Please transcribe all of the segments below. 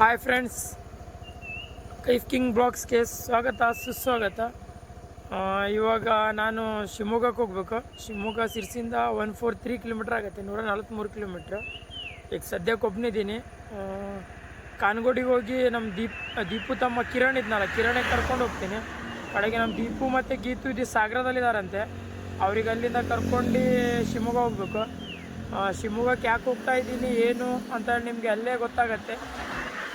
Hi friends Kaif king ಬ್ಲಾಗ್ಸ್ಗೆ ಸ್ವಾಗತ, ಸುಸ್ವಾಗತ. ಇವಾಗ ನಾನು ಶಿವಮೊಗ್ಗಕ್ಕೆ ಹೋಗ್ಬೇಕು. ಶಿವಮೊಗ್ಗ ಸಿರ್ಸಿಂದ ಒನ್ ಫೋರ್ ತ್ರೀ ಕಿಲೋಮೀಟ್ರ್ ಆಗುತ್ತೆ, ನೂರ ನಲ್ವತ್ತ್ಮೂರು ಕಿಲೋಮೀಟ್ರ್ ಈಗ ಸದ್ಯಕ್ಕೆ ಒಬ್ಬನಿದ್ದೀನಿ ಕಾನ್ಗೋಡಿಗೆ ಹೋಗಿ ನಮ್ಮ ದೀಪ್, ದೀಪು ತಮ್ಮ ಕಿರಣ್ ಇದ್ನಲ್ಲ ಕಿರಣಿಗೆ ಕರ್ಕೊಂಡು ಹೋಗ್ತೀನಿ. ಕಡೆಗೆ ನಮ್ಮ ದೀಪು ಮತ್ತು ಗೀತು ಇದು ಸಾಗರದಲ್ಲಿದ್ದಾರಂತೆ ಅವ್ರಿಗೆ ಅಲ್ಲಿಂದ ಕರ್ಕೊಂಡು ಶಿವಮೊಗ್ಗ ಹೋಗ್ಬೇಕು. ಶಿವಮೊಗ್ಗಕ್ಕೆ ಯಾಕೆ ಹೋಗ್ತಾ ಇದ್ದೀನಿ, ಏನು ಅಂತ ನಿಮಗೆ ಅಲ್ಲೇ ಗೊತ್ತಾಗತ್ತೆ.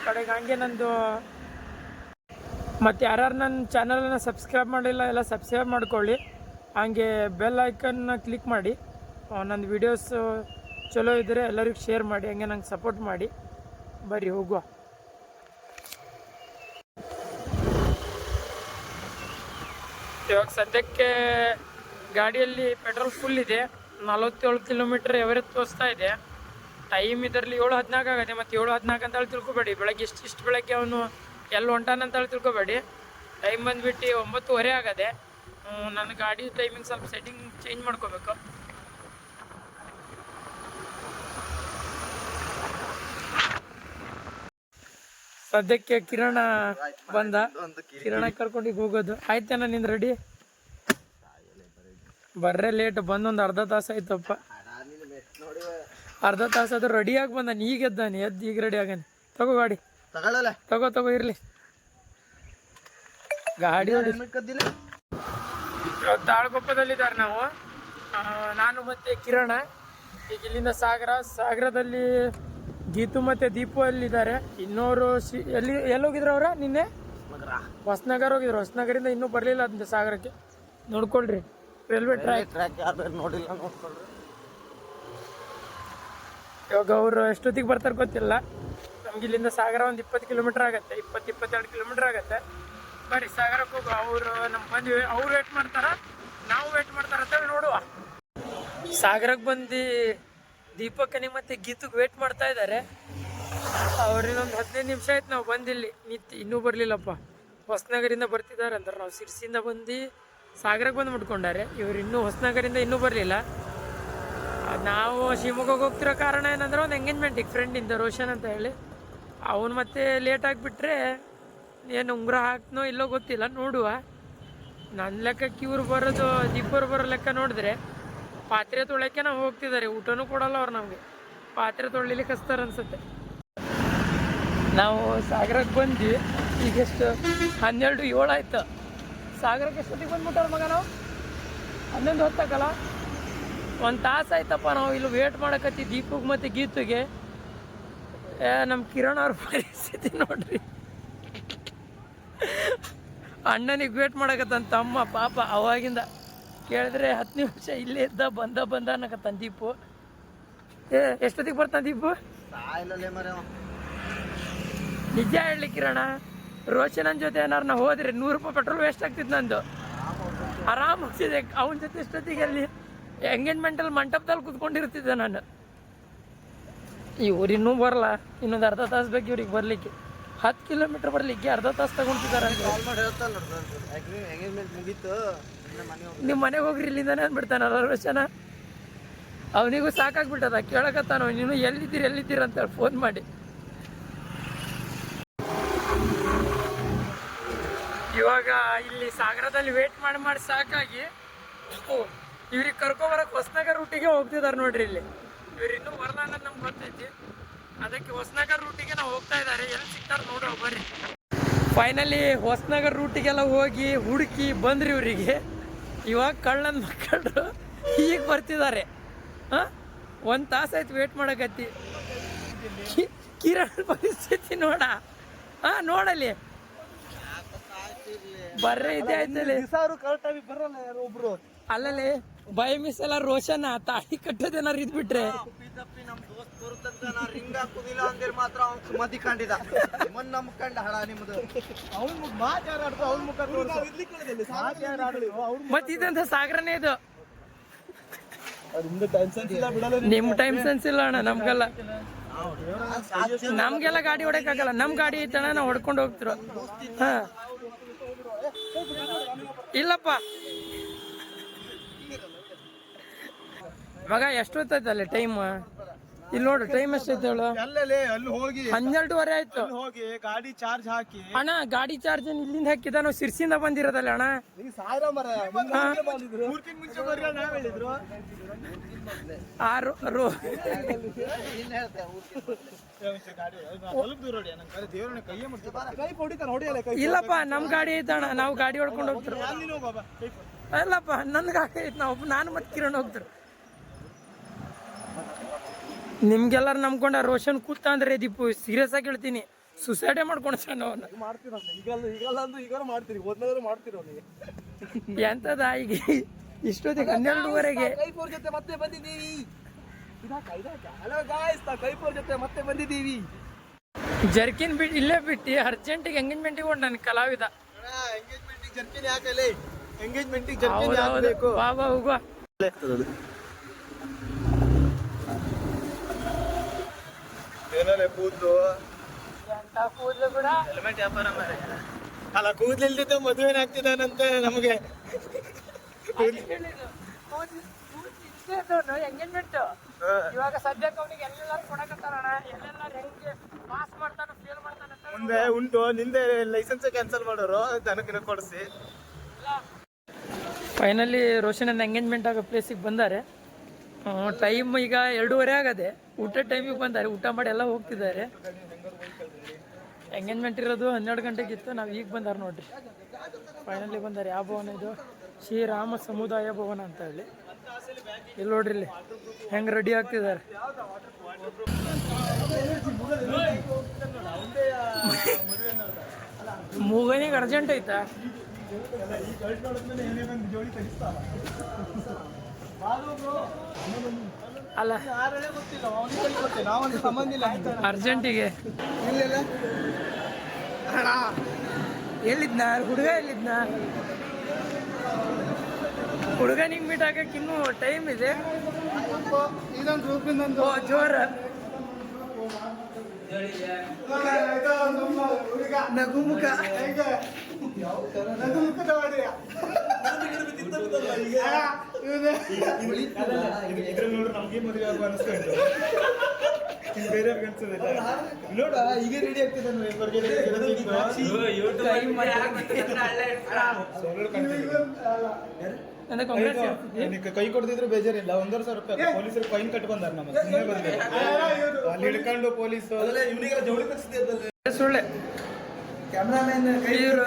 ಕಡೆಗೆ ಹಂಗೆ ನಂದು ಮತ್ತು ಯಾರ್ಯಾರು ನನ್ನ ಚಾನಲನ್ನು ಸಬ್ಸ್ಕ್ರೈಬ್ ಮಾಡಿಲ್ಲ, ಎಲ್ಲ ಸಬ್ಸ್ಕ್ರೈಬ್ ಮಾಡ್ಕೊಳ್ಳಿ. ಹಾಗೆ ಬೆಲ್ ಐಕನ್ನ ಕ್ಲಿಕ್ ಮಾಡಿ. ನನ್ನ ವೀಡಿಯೋಸ್ ಚಲೋ ಇದ್ದರೆ ಎಲ್ಲರಿಗೂ ಶೇರ್ ಮಾಡಿ, ಹಂಗೆ ನಂಗೆ ಸಪೋರ್ಟ್ ಮಾಡಿ. ಬರ್ರಿ, ಹೋಗುವ. ಇವಾಗ ಸದ್ಯಕ್ಕೆ ಗಾಡಿಯಲ್ಲಿ ಪೆಟ್ರೋಲ್ ಫುಲ್ ಇದೆ. ನಲವತ್ತೇಳು ಕಿಲೋಮೀಟರ್ ಎವರೇಜ್ ತೋರಿಸ್ತಾ ಇದೆ. ಟೈಮ್ ಇದರಲ್ಲಿ ಏಳು ಹದಿನಾಲ್ಕು ಆಗುತ್ತೆ. ಮತ್ತು ಏಳು ಹದಿನಾಲ್ಕು ಅಂತ ಹೇಳಿ ತಿಳ್ಕೊಬೇಡಿ. ಬೆಳಗ್ಗೆ ಇಷ್ಟು ಇಷ್ಟು ಬೆಳಗ್ಗೆ ಅವನು ಎಲ್ಲಿ ಹೊಂಟಾನ ಹೇಳಿ ತಿಳ್ಕೊಬೇಡಿ. ಟೈಮ್ ಬಂದುಬಿಟ್ಟು ಒಂಬತ್ತುವರೆ ಆಗದೆ ನನ್ನ ಗಾಡಿ ಟೈಮಿಂಗ್ ಸ್ವಲ್ಪ ಸೆಟ್ಟಿಂಗ್ ಚೇಂಜ್ ಮಾಡ್ಕೋಬೇಕು. ಸದ್ಯಕ್ಕೆ ಕಿರಣ ಬಂದ. ಕಿರಣ ಕರ್ಕೊಂಡು ಹೋಗೋದು. ಆಯ್ತೇನ ನಿಂದು ರೆಡಿ ಬರ್ರೆ ಲೇಟ್ ಬಂದೊಂದು ಅರ್ಧ ತಾಸು ಆಯ್ತಪ್ಪ. ಅರ್ಧ ತಾಸು ಅದು ಆಗಿ ಬಂದಾನೆ ಈಗ ಎದ್ದಾನೆ ಎದ್ದು ಈಗ ರೆಡಿ ಆಗಾನೆ. ತಗೋ ಗಾಡಿ. ತಗೊಳ್ಳಲ್ಲ ತಗೋ ತಗೋ ಇರಲಿ. ಗಾಡಿ ತಾಳ್ಕೊಪ್ಪದಲ್ಲಿದ್ದಾರೆ ನಾವು. ನಾನು ಮತ್ತೆ ಕಿರಣ. ಈಗ ಇಲ್ಲಿಂದ ಸಾಗರ ಸಾಗರದಲ್ಲಿ ಗೀತು ಮತ್ತೆ ದೀಪು ಅಲ್ಲಿದ್ದಾರೆ. ಇನ್ನೋರು ಶಿ ಎಲ್ಲಿ ಎಲ್ಲಿ ಹೋಗಿದ್ರು ಅವ್ರ ನಿನ್ನೆ? ಹೊಸನಗರ. ಹೊಸನಗರ್ ಹೋಗಿದ್ರು. ಹೊಸನಗರಿಂದ ಇನ್ನೂ ಬರಲಿಲ್ಲ ಅದಂತೆ ಸಾಗರಕ್ಕೆ. ನೋಡ್ಕೊಳ್ರಿ. Railway track. ಟ್ರ್ಯಾಕ್ ಯಾರು ನೋಡಿಲ್ಲ ನೋಡ್ಕೊಳ್ರಿ. ಇವಾಗ ಅವರು ಎಷ್ಟೊತ್ತಿಗೆ ಬರ್ತಾರೆ ಗೊತ್ತಿಲ್ಲ. ನಮ್ಗೆ ಇಲ್ಲಿಂದ ಸಾಗರ ಒಂದು ಇಪ್ಪತ್ತು ಕಿಲೋಮೀಟರ್ ಆಗುತ್ತೆ, ಇಪ್ಪತ್ತು, ಇಪ್ಪತ್ತೆರಡು ಕಿಲೋಮೀಟರ್ ಆಗುತ್ತೆ. ಬರ್ರಿ ಸಾಗರಕ್ಕೆ ಹೋಗು, ಅವರು ನಮ್ಮ ಬಂದ್ವಿ ಅವ್ರು ವೇಟ್ ಮಾಡ್ತಾರ? ನಾವು ವೇಟ್ ಮಾಡ್ತಾರ ಅಂತ ನೋಡುವ. ಸಾಗರಕ್ಕೆ ಬಂದು ದೀಪಕ್ಕನಿಗೆ ಮತ್ತೆ ಗೀತಕ್ಕೆ ವೇಟ್ ಮಾಡ್ತಾ ಇದ್ದಾರೆ ಅವ್ರಿಗೊಂದು ಹದಿನೈದು ನಿಮಿಷ ಆಯ್ತು ನಾವು ಬಂದಿಲ್ಲಿ ನಿಂತು ಇನ್ನೂ ಬರಲಿಲ್ಲಪ್ಪ. ಹೊಸನಗರಿಂದ ಬರ್ತಿದ್ದಾರೆ ಅಂದ್ರೆ. ನಾವು ಸಿರ್ಸಿಯಿಂದ ಬಂದು ಸಾಗರಕ್ಕೆ ಬಂದು ಮುಟ್ಕೊಂಡಾರೆ. ಇವ್ರು ಇನ್ನೂ ಹೊಸನಗರಿಂದ ಇನ್ನೂ ಬರಲಿಲ್ಲ. ನಾವು ಶಿವಮೊಗ್ಗಕ್ಕೆ ಹೋಗ್ತಿರೋ ಕಾರಣ ಏನಂದ್ರೆ ಒಂದು ಎಂಗೇಜ್ಮೆಂಟ್ ಈಗ ಫ್ರೆಂಡಿಂದ ರೋಷನ್ ಅಂತ ಹೇಳಿ. ಅವನು ಮತ್ತೆ ಲೇಟ್ ಆಗಿಬಿಟ್ರೆ ಏನು ಉಂಗುರ ಹಾಕ್ತನೋ ಇಲ್ಲೋ ಗೊತ್ತಿಲ್ಲ, ನೋಡುವ. ನನ್ನ ಲೆಕ್ಕಕ್ಕೆ ಇವ್ರು ಬರೋದು ದೀಪರು ಬರೋ ಲೆಕ್ಕ ನೋಡಿದ್ರೆ ಪಾತ್ರೆ ತೊಳೆಕ್ಕೆ ನಾವು ಹೋಗ್ತಿದ್ದಾರೆ, ಊಟನೂ ಕೊಡಲ್ಲ ಅವ್ರು ನಮಗೆ. ಪಾತ್ರೆ ತೊಳಿಲಿಕ್ಕೆ ಹಸ್ತಾರೆ ಅನ್ಸುತ್ತೆ. ನಾವು ಸಾಗರಕ್ಕೆ ಬಂದ್ವಿ ಈಗೆಷ್ಟು ಹನ್ನೆರಡು ಏಳು ಆಯ್ತು. ಸಾಗರಕ್ಕೆ ಎಷ್ಟೊತ್ತಿಗೆ ಬಂದ್ಬಿಟ್ಟಾರ ಮಗ ನಾವು? ಹನ್ನೊಂದು ಹೊತ್ತಾಗಲ್ಲ? ಒಂದು ತಾಸು ಆಯ್ತಪ್ಪ ನಾವು ಇಲ್ಲಿ ವೇಟ್ ಮಾಡಕತ್ತಿ ದೀಪಕ್ ಮತ್ತು ಗೀತುಗೆ. ಏ ನಮ್ಮ ಕಿರಣ್ ಅವ್ರ ಪರಿಸ್ಥಿತಿ ನೋಡ್ರಿ. ಅಣ್ಣನಿಗೆ ವೇಟ್ ಮಾಡಕತ್ತಂತ ತಮ್ಮ ಪಾಪ ಅವಾಗಿಂದ ಕೇಳಿದ್ರೆ ಹತ್ತು ನಿಮಿಷ ಇಲ್ಲೇ ಇದ್ದ ಬಂದ ಬಂದ ಅನ್ನಕತ್ತಾನ ದೀಪು. ಏ ಎಷ್ಟೊತ್ತಿಗೆ ಬರ್ತಾನ ದೀಪು? ನಿಜ ಹೇಳಿ ಕಿರಣ ರೋಷನನ್ ಜೊತೆ ಏನಾರು ನಾ ಹೋದ್ರೆ ನೂರು ರೂಪಾಯಿ ಪೆಟ್ರೋಲ್ ವೇಸ್ಟ್ ಆಗ್ತಿತ್ತು ನಂದು. ಆರಾಮ ಹೋಗ್ತಿದೆ ಅವನ ಜೊತೆ ಎಷ್ಟೊತ್ತಿಗೆ ಅಲ್ಲಿ ಎಂಗೇಜ್ಮೆಂಟಲ್ಲಿ ಮಂಟಪದಲ್ಲಿ ಕುತ್ಕೊಂಡಿರ್ತಿದ್ದೆ ನಾನು. ಇವ್ರು ಇನ್ನೂ ಬರಲ್ಲ ಇನ್ನೊಂದು ಅರ್ಧ ತಾಸು ಬೇಕು ಇವ್ರಿಗೆ ಬರಲಿಕ್ಕೆ. ಹತ್ತು ಕಿಲೋಮೀಟ್ರ್ ಬರಲಿಕ್ಕೆ ಅರ್ಧ ತಾಸು ತಗೊಂಡಿದ್ದಾರೆ ನಿಮ್ಮ ಮನೆಗೆ ಹೋಗ್ರಿ ಇಲ್ಲಿಂದಾನೆ ಅಂದ್ಬಿಡ್ತಾನಲ್ಲ ರೋಷನ ಅವನಿಗೂ ಸಾಕಾಗ್ಬಿಟ್ಟದ ಕೇಳಕತ್ತಾನ ನೀನು ಎಲ್ಲಿದ್ದೀರಿ ಎಲ್ಲಿದ್ದೀರಿ ಅಂತೇಳಿ ಫೋನ್ ಮಾಡಿ. ಇವಾಗ ಇಲ್ಲಿ ಸಾಗರದಲ್ಲಿ ವೇಟ್ ಮಾಡಿ ಮಾಡಿ ಸಾಕಾಗಿ ಇವ್ರಿಗೆ ಕರ್ಕೊಬರಕ್ಕೆ ಹೊಸನಗರ್ ರೂಟಿಗೆ ಹೋಗ್ತಿದ್ದಾರೆ ನೋಡ್ರಿ ಇಲ್ಲಿ ಇವ್ರು ಇನ್ನೂ ಬರಲ್ಲ ಅನ್ನೋದು ನಮ್ಗೆ ಗೊತ್ತೈತಿ ಅದಕ್ಕೆ ಹೊಸನಗರ್ ರೂಟಿಗೆ ನಾವು ಹೋಗ್ತಾ ಇದ್ದಾರೆ ಎಲ್ಲಿ ಸಿಗ್ತಾರೆ ನೋಡ್ರಿ ಬರ್ರಿ ಫೈನಲಿ ಹೊಸನಗರ್ ರೂಟಿಗೆಲ್ಲ ಹೋಗಿ ಹುಡುಕಿ ಬಂದ್ರಿ ಇವರಿಗೆ ಇವಾಗ ಕಳ್ಳನ ಮಕ್ಕಳು ಈಗ ಬರ್ತಿದ್ದಾರೆ ಹಾಂ ಒಂದು ತಾಸಾಯ್ತು ವೇಟ್ ಮಾಡಕತ್ತಿ ಕಿರಣ್ ಪರಿಸ್ಥಿತಿ ನೋಡ ಹಾಂ ನೋಡಲಿ ಬರ್ರೆ ಇದೆ ಆಯ್ತಲ್ಲಿ ಬರಲ್ಲ ಯಾರು ಒಬ್ರು ಅಲ್ಲಲ್ಲಿ ಬೈ ಮಿಸ್ ಎಲ್ಲ ರೋಷನ್ ತಾಳಿ ಕಟ್ಟೋದೇನಾರು ಇದ್ಬಿಟ್ರೆ. ತಪ್ಪಿ ನಮ್ ದೋಸ್ತ್ ಬರುತ್ತಂತ ನಾ ರಿಂಗ್ ಹಾಕುದಿಲ್ಲ ಅಂದ್ರೆ ಮಾತ್ರ ಅವ್ನ್ ಸುಮತಿ ಕಂಡಿದ. ನಿಮ್ಮನ್ನ ನಂಬ್ಕಂಡ ನಿಮ್ಮದು ನಿಮ್ದು. ಅವ್ನ ಮಾತ್ ಯಾರು ಆಡ್ತು ಅವ್ನ ಮುಖ ಮಾತ್ ಯಾರು ಆಡ್ಲಿ ಮತ್ತೆ ಇದಂತ ಸಾಗರನೇ ಇದು. ನಿಮ್ ಟೈಮ್ ಸೆನ್ಸ್ ಇಲ್ಲ ಅಣ್ಣ ನಮ್ಗೆಲ್ಲ. ನಮ್ಗೆಲ್ಲ ಗಾಡಿ ಹೊಡಕ್ಕಾಗಲ್ಲ ನಮ್ ಗಾಡಿ ಐತಣ್ಣ ನಾವು ಹೊಡ್ಕೊಂಡು ಹೋಗ್ತಿರೋ. ಹ. ಇಲ್ಲಪ್ಪ. ಮಗ ಎಷ್ಟೊತ್ತೈತಲ್ಲಿ ಟೈಮ್ ಇಲ್ಲಿ ನೋಡು ಟೈಮ್ ಎಷ್ಟೈತೆ ಹೇಳು ಅಲ್ಲೇ ಅಲ್ಲಿ ಹೋಗಿ ಹನ್ನೆರಡುವರೆ ಆಯ್ತು ಅಲ್ಲಿ ಹೋಗಿ ಗಾಡಿ ಚಾರ್ಜ್ ಹಾಕಿ ಅಣ್ಣ ಗಾಡಿ ಚಾರ್ಜ್ ಇಲ್ಲಿಂದ ಹಾಕಿದ ನಾವು ಸಿರ್ಸಿಂದ ಬಂದಿರೋದಲ್ಲ ಅಣ್ಣ ಆರು ರೋ ಇಲ್ಲಪ್ಪ ನಮ್ ಗಾಡಿ ಐತಣ್ಣ ನಾವು ಗಾಡಿ ಹೊಡ್ಕೊಂಡು ಹೋಗ್ತಿರು ಇಲ್ಲಪ್ಪ ನನ್ ಗಾಡಿ ಐತ್ ನಾವು ನಾನು ಮತ್ತೆ ಕಿರಣ್ ಹೋಗ್ತಿರು ನಿಮ್ಗೆಲ್ಲಾರು ನಂಬ್ಕೊಂಡ ರೋಷನ್ ಕೂತ ಅಂದ್ರೆ ದೀಪು ಸೀರಿಯಸ್ ಆಗಿ ಹೇಳ್ತೀನಿ. ಸುಸೈಡೇ ಮಾಡ್ಕೊಂಡು ಸಣ್ಣ ಅವನ್ನ ಎಂತದ ಈಗ ಇಷ್ಟೊತ್ತಿಗೆ ಹನ್ನೆರಡುವರೆಗೆ. ಕೈಪೋರ್ ಜೊತೆ ಮತ್ತೆ ಬಂದಿದ್ದೀವಿ. ಜೊತೆ ಮತ್ತೆ ಬಂದಿದ್ದೀವಿ. ಜರ್ಕಿನ್ ಬಿಟ್ಟು ಇಲ್ಲೇ ಬಿಟ್ಟು ಅರ್ಜೆಂಟಿಗೆ ಎಂಗೇಜ್ಮೆಂಟಿಗೆ ಹೊಂಟ ನನ್ನ ಕಲಾವಿದ. ಎಂಗೇಜ್ಮೆಂಟಿಗೆ ಜರ್ಕಿನ್ ಯಾಕೆ ಎಂಗೇಜ್ಮೆಂಟಿಗೆ ಜರ್ಕಿನ್ ಯಾಕಬೇಕು? ಬಾ ಬಾ ಹೋಗುವ. ಏನಲ್ಲೇ ಕೂದ್ಲು? ಎಂತ ಕೂದ್ಲು ಕೂಡ? ಹೆಲ್ಮೆಟ್ ವ್ಯಾಪಾರ ಮಾರೆ ಅಲ್ಲ ಕೂದಲು ಇಲ್ದಿದ್ದ ಮದುವೆನ ಆಗ್ತಿದ್ದಾನಂತೆ ನಮಗೆ ಎಂಗೇಜ್ಮೆಂಟ್ ಇವಾಗ ಸದ್ಯಕ್ಕೆ ಅವನಿಗೆ ಎಲ್ಲೆಲ್ಲಾರು ಕೊಡಕತ್ತಾರಣ ಎಲ್ಲೆಲ್ಲಾರು ಹೆಂಗೆ ಪಾಸ್ ಮಾಡ್ತಾನ ಫೇಲ್ ಮಾಡ್ತಾನ ಮುಂದೆ ಉಂಟು ನಿಂದೆ ಲೈಸೆನ್ಸ್ ಕ್ಯಾನ್ಸಲ್ ಮಾಡೋರು ದನಕಿನ ಕೊಡಿಸಿ. ಫೈನಲಿ ರೋಷನ್ ಎಂಗೇಜ್ಮೆಂಟ್ ಆಗೋ ಪ್ಲೇಸಿಗೆ ಬಂದಾರೆ. ಟೈಮ್ ಈಗ ಎರಡೂವರೆ ಆಗದೆ. ಊಟ ಟೈಮಿಗೆ ಬಂದಾರೆ. ಊಟ ಮಾಡಿ ಎಲ್ಲ ಹೋಗ್ತಿದ್ದಾರೆ. ಎಂಗೇಜ್ಮೆಂಟ್ ಇರೋದು ಹನ್ನೆರಡು ಗಂಟೆಗಿತ್ತು. ನಾವು ಈಗ ಬಂದಾರ ನೋಡ್ರಿ. ಫೈನಲಿ ಬಂದಾರೆ. ಯಾವ ಭವನ ಇದು? ಶ್ರೀರಾಮ ಸಮುದಾಯ ಭವನ ಅಂತ ಹೇಳಿ. ಇಲ್ಲಿ ನೋಡ್ರಿ ಇಲ್ಲಿ. ಹೆಂಗೆ ರೆಡಿ ಆಗ್ತಿದ್ದಾರೆ. ಮೂಗನಿಗೆ ಅರ್ಜೆಂಟ್ ಐತಾ? ಅಲ್ಲ. ಅರ್ಜೆಂಟಿಗೆ. ಎಲ್ಲಿದ್ನ? ಹುಡುಗ ಎಲ್ಲಿದ್ನ? ಹುಡುಗನಿಗೆ ಮೀಟ್ ಆಗಕ್ಕೆ ಇನ್ನೂ ಟೈಮ್ ಇದೆ. ಜೋರ. ನಗುಮುಖ. ಇದ್ರ ಬೇರೆ ನೋಡ ಈಗ ರೆಡಿ ಆಗ್ತಿದೆ ಕೈ ಕೊಡ್ತಿದ್ರು ಬೇಜಾರಿಲ್ಲ ಒಂದೂವರೆ ಸಾವಿರ ರೂಪಾಯಿ ಪೊಲೀಸರು ಫೈನ್ ಕಟ್ ಬಂದಾರ ನಮ್ಮ ಸುಮ್ಮನೆ ಬಂದೆ ಅಲ್ಲಿ ಹಿಡ್ಕೊಂಡು ಪೊಲೀಸ್ ಸುಳ್ಳೆ ಕ್ಯಾಮ್ರಾಮನ್ ಇವ್ರು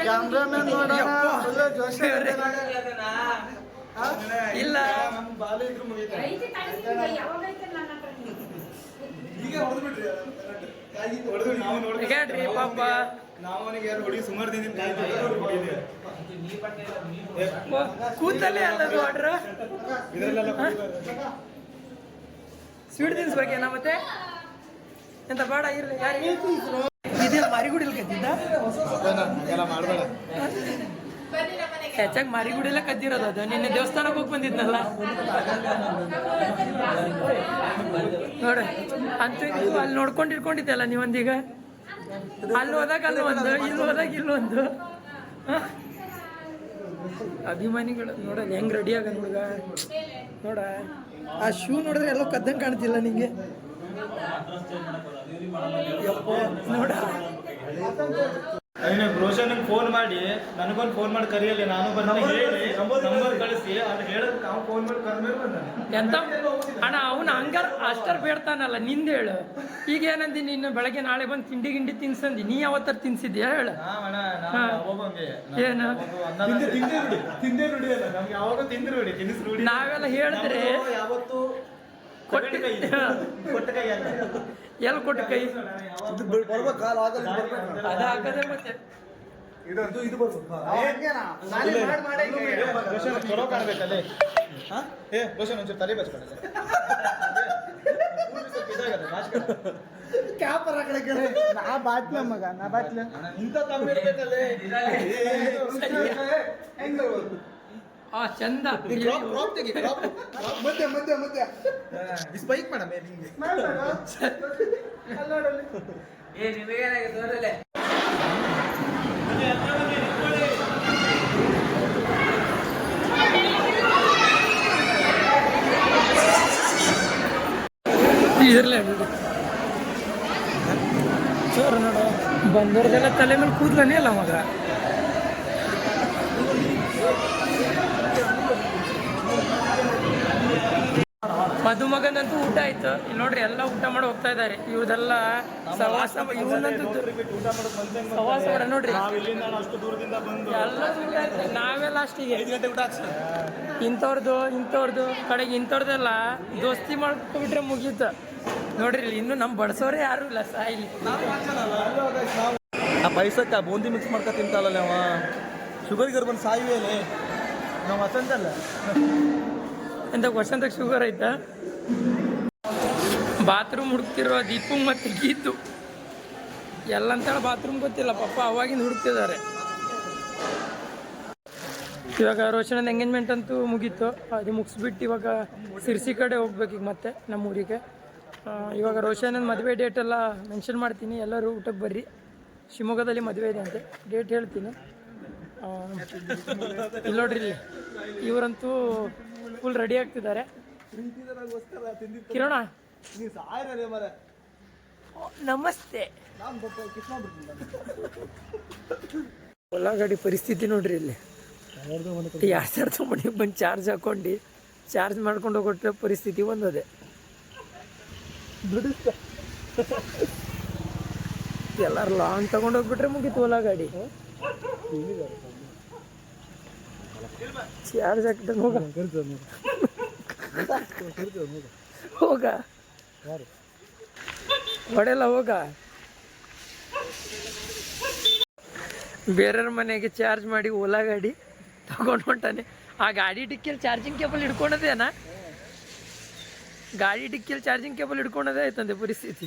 ಕ್ಯಾಮ್ರಾಮನ್ ಇಲ್ಲ. ಈಗ ಪಾಪ ಯಾರು ಹೊಡಿ ಸುಮಾರು ಕೂತಲ್ಲೇ ಅಲ್ಲದು ಆರ್ಡ್ರ್ ಇದರಲ್ಲೆಲ್ಲ ಸ್ವೀಟ್ ತಿನ್ಸ್ಬೇಕೇನ ಮತ್ತೆ? ಎಂತ ಬೇಡ ಇರ್ಲಿ. ಇದೇ ಮಾರಿಗುಡಿಲ್ ಕದ್ದಿದ್ದ? ಹೆಚ್ಚಾಗಿ ಮಾರಿಗುಡಿಲ್ಲ ಕದ್ದಿರೋದು ಅದು. ನಿನ್ನೆ ದೇವಸ್ಥಾನಕ್ಕೆ ಹೋಗಿ ಬಂದಿದ್ನಲ್ಲ? ನೋಡು, ಅಂತ ಅಲ್ಲಿ ನೋಡ್ಕೊಂಡು ಇಟ್ಕೊಂಡಿದ್ದಲ್ಲ ನೀವೊಂದೀಗ? ಅಲ್ಲಿ ಹೋದಾಗ ಅಲ್ಲಿ ಒಂದು, ಇಲ್ಲಿ ಹೋದಾಗ ಇಲ್ಲೊಂದು? ಅಭಿಮಾನಿಗಳು ನೋಡಲ್ಲ ಹೆಂಗ್ ರೆಡಿ ಆಗ ನೋಡ, ಆ ಶೂ ನೋಡಿದ್ರೆ ಎಲ್ಲೋ ಕದ್ದಂಗೆ ಕಾಣ್ತಿಲ್ಲ ನಿಂಗೆ. ಯಪ್ಪ, ಬ್ರೋಶರ್ ಅವನ ರೋಷನ್ಗೆ ಫೋನ್ ಮಾಡಿ ನನಗೊಂದು ಫೋನ್ ಮಾಡಿ ಕರೆಯಲಿ ನಾನು ಬಂದು ಹೇಳಿ ನಂಬರ್ ಕಳಿಸಿ. ಅದು ಹೇಳಕ್ ನಾವು ಫೋನ್ ಮಾಡಿ ಕರ್ಮೇಲೆ ಬಂದ ಎಂತ? ಅಣ್ಣ ಅವನ ಹಂಗಾರ ಅಷ್ಟರ್ ಬೇಡ್ತಾನಲ್ಲ ನಿಂದ ಹೇಳು. ಈಗ ಏನಂದಿ ನಿನ್ನ ಬೆಳಗ್ಗೆ ನಾಳೆ ಬಂದು ತಿಂಡಿ ಗಿಂಡಿ ತಿನ್ಸಂದಿ? ನೀ ಯಾವತ್ತರ ತಿನ್ಸಿದ್ಯಾ? ಹೇಳು. ಹಾ. ಏನು? ತಿಂದೇ ರೂಢಿ ತಿಂದೇ ರೂಢಿ ಅಲ್ಲ ನಮ್ಗೆ ಯಾವಾಗ ತಿಂದ್ರೆ ರೂಢಿ ತಿನ್ನಿಸ್ ರೂಢಿ. ನಾವೆಲ್ಲ ಹೇಳಿದ್ರೆ ಯಾವತ್ತು ಕೊಟ್ಟ ಕೈ ಕೊಟ್ಟ ಕೈ ಅಲ್ಲ ಎಲ್ಲಿ ಕೊಟ್ಟು ಕೈ ಅದು ಹಾಕದೆ ಮತ್ತೆ ಇದು ಇದು ರೋಷನ್ ಚಲೋ ಕಾಣ್ಬೇಕಲ್ಲೇ ಹಾ ಏ ರೋಷನ್ ಒಂಚೂರು ತಲೆ ನಾ ಬಾಟ್ಲ ಮಗ ನಾ ಬಾತ್ಲ ಇಂಥ ತಮ್ಮ ಇರ್ಬೇಕಲ್ಲೇ ಆ ಚಂದ. ಮಧ್ಯ ಮಧ್ಯ ಮಧ್ಯ. ಸ್ಪೈಕ್ ಮಾಡ ಮೇಲೆ ಹಿಂಗೆ. ಇದ್ರಲ್ಲೇ ನೋಡಿ ಚೋರ ನೋಡ ಬಂದವ್ರದೆಲ್ಲ ತಲೆ ಮೇಲೆ ಕೂದ್ಲನೇ ಅಲ್ಲ ಮಗ. ಮದುಮಗನಂತೂ ಊಟ ಆಯ್ತು. ಇಲ್ಲಿ ನೋಡ್ರಿ ಎಲ್ಲ ಊಟ ಮಾಡಿ ಹೋಗ್ತಾ ಇದ್ದಾರೆ. ಇವ್ರದೆಲ್ಲ ಸವಾಸ ಇವನಂತೂ ಸವಾಸ ಮಾಡ ನೋಡ್ರಿ. ಅಷ್ಟು ದೂರದಿಂದ ಬಂದು ಎಲ್ಲ ಊಟ ಆಯ್ತು. ನಾವೇ ಲಾಸ್ಟಿಗೆ ಇಂಥವ್ರದ್ದು ಇಂಥವ್ರದ್ದು ಕಡೆಗೆ ಇಂಥವ್ರದ್ದೆಲ್ಲ ದೋಸ್ತಿ ಮಾಡ್ಕೊಬಿಟ್ರೆ ಮುಗೀತು. ನೋಡ್ರಿ ಇಲ್ಲಿ ಇನ್ನು ನಮ್ಮ ಬಡ್ಸೋರೇ ಯಾರು ಇಲ್ಲ ಸಾಯಿಲಿ ಆ ಪೈಸಕ್ಕೆ ಬೂಂದಿ ಮಿಕ್ಸ್ ಮಾಡ್ಕೊ ತಿಂತಾಳಲ್ಲ ಅವ? ಶುಗರ್ಗೆ ಬಂದು ಸಾಯುವೇಲೆ ನಾವು ವಸಂತಲ್ಲ ಅಂತ ವಸಂತಕ್ಕೆ ಶುಗರ್ ಐತಾ. ಬಾತ್ರೂಮ್ ಹುಡುಕ್ತಿರೋ ದೀಪು ಮತ್ತೆ ಗೀತು. ಎಲ್ಲಂತ ಬಾತ್ರೂಮ್ ಗೊತ್ತಿಲ್ಲ ಪಪ್ಪ ಅವಾಗಿಂದ ಹುಡುಕ್ತಿದ್ದಾರೆ. ಇವಾಗ ರೋಷನದ ಎಂಗೇಜ್ಮೆಂಟ್ ಅಂತೂ ಮುಗೀತು. ಅದು ಮುಗಿಸ್ಬಿಟ್ಟು ಇವಾಗ ಸಿರ್ಸಿ ಕಡೆ ಹೋಗ್ಬೇಕು ಈಗ ಮತ್ತೆ ನಮ್ಮ ಊರಿಗೆ. ಇವಾಗ ರೋಷನದ ಮದುವೆ ಡೇಟ್ ಎಲ್ಲ ಮೆನ್ಷನ್ ಮಾಡ್ತೀನಿ. ಎಲ್ಲರೂ ಊಟಕ್ಕೆ ಬರ್ರಿ. ಶಿವಮೊಗ್ಗದಲ್ಲಿ ಮದುವೆ ಇದೆ ಅಂತೆ. ಡೇಟ್ ಹೇಳ್ತೀನಿ. ಇಲ್ಲಿ. ನೋಡ್ರಿ ಇವರಂತೂ ಫುಲ್ ರೆಡಿ ಆಗ್ತಿದ್ದಾರೆ. ಕಿರಣ. ನಮಸ್ತೆ. ಗಾಡಿ ಪರಿಸ್ಥಿತಿ ನೋಡ್ರಿ ಇಲ್ಲಿ. ಎರಡು ಸಾವಿರ ಮನೆಗೆ ಬಂದು ಚಾರ್ಜ್ ಹಾಕೊಂಡು ಚಾರ್ಜ್ ಮಾಡ್ಕೊಂಡು ಹೋಗೋ ಪರಿಸ್ಥಿತಿ ಒಂದದೆ ಎಲ್ಲರೂ ಲಾಂಗ್ ತಗೊಂಡೋಗ್ಬಿಟ್ರೆ ಮುಗೀತು ಓಲಾ ಗಾಡಿ ಚಾರ್ಜ್ ಹೋಗ ಹೊಡೆಲ್ಲ ಹೋಗ. ಬೇರೆಯವ್ರ ಮನೆಗೆ ಚಾರ್ಜ್ ಮಾಡಿ ಓಲಾ ಗಾಡಿ ತಗೊಂಡು ಹೊಂಟಾನೆ. ಆ ಗಾಡಿ ಡಿಕ್ಕಿಲ್ ಚಾರ್ಜಿಂಗ್ ಕೇಬಲ್ ಹಿಡ್ಕೊಂಡದೇನಾ? ಗಾಡಿ ಡಿಕ್ಕಿಲ್ ಚಾರ್ಜಿಂಗ್ ಕೇಬಲ್ ಹಿಡ್ಕೊಂಡದೇ ಆಯ್ತಂತೆ ಪರಿಸ್ಥಿತಿ.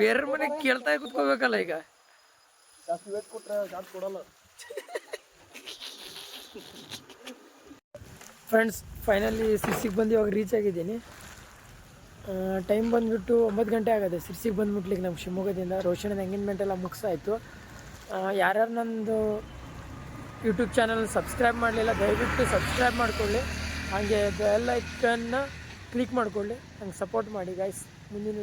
ಬೇರೆಯವ್ರ ಮನೆಗೆ ಕೇಳ್ತಾ ಕುತ್ಕೋಬೇಕಲ್ಲ ಈಗ? ಜಾಸ್ತಿ ವೇಟ್ ಕೊಟ್ರೆ ಜಾಸ್ತಿ ಕೊಡಲ್ಲ. ಫ್ರೆಂಡ್ಸ್ ಫೈನಲಿ ಸಿರ್ಸಿಗೆ ಬಂದು ಇವಾಗ ರೀಚ್ ಆಗಿದ್ದೀನಿ. ಟೈಮ್ ಬಂದುಬಿಟ್ಟು ಒಂಬತ್ತು ಗಂಟೆ ಆಗಿದೆ ಸಿರ್ಸಿಗೆ ಬಂದುಬಿಟ್ಲಿಕ್ಕೆ ನಮ್ಮ ಶಿವಮೊಗ್ಗದಿಂದ ರೋಷನ್ ಎಂಗೇಜ್ಮೆಂಟ್ ಎಲ್ಲ ಮುಗಿಸಾಯಿತು. ಯಾರ್ಯಾರು ನಂದು ಯೂಟ್ಯೂಬ್ ಚಾನಲ್ ಸಬ್ಸ್ಕ್ರೈಬ್ ಮಾಡಲಿಲ್ಲ, ದಯವಿಟ್ಟು ಸಬ್ಸ್ಕ್ರೈಬ್ ಮಾಡಿಕೊಳ್ಳಿ. ಹಾಗೆ ಬೆಲ್ ಐಕನ್ನ ಕ್ಲಿಕ್ ಮಾಡಿಕೊಳ್ಳಿ. ನಂಗೆ ಸಪೋರ್ಟ್ ಮಾಡಿ ಗಾಯ್ಸ್ ಮುಂದಿನ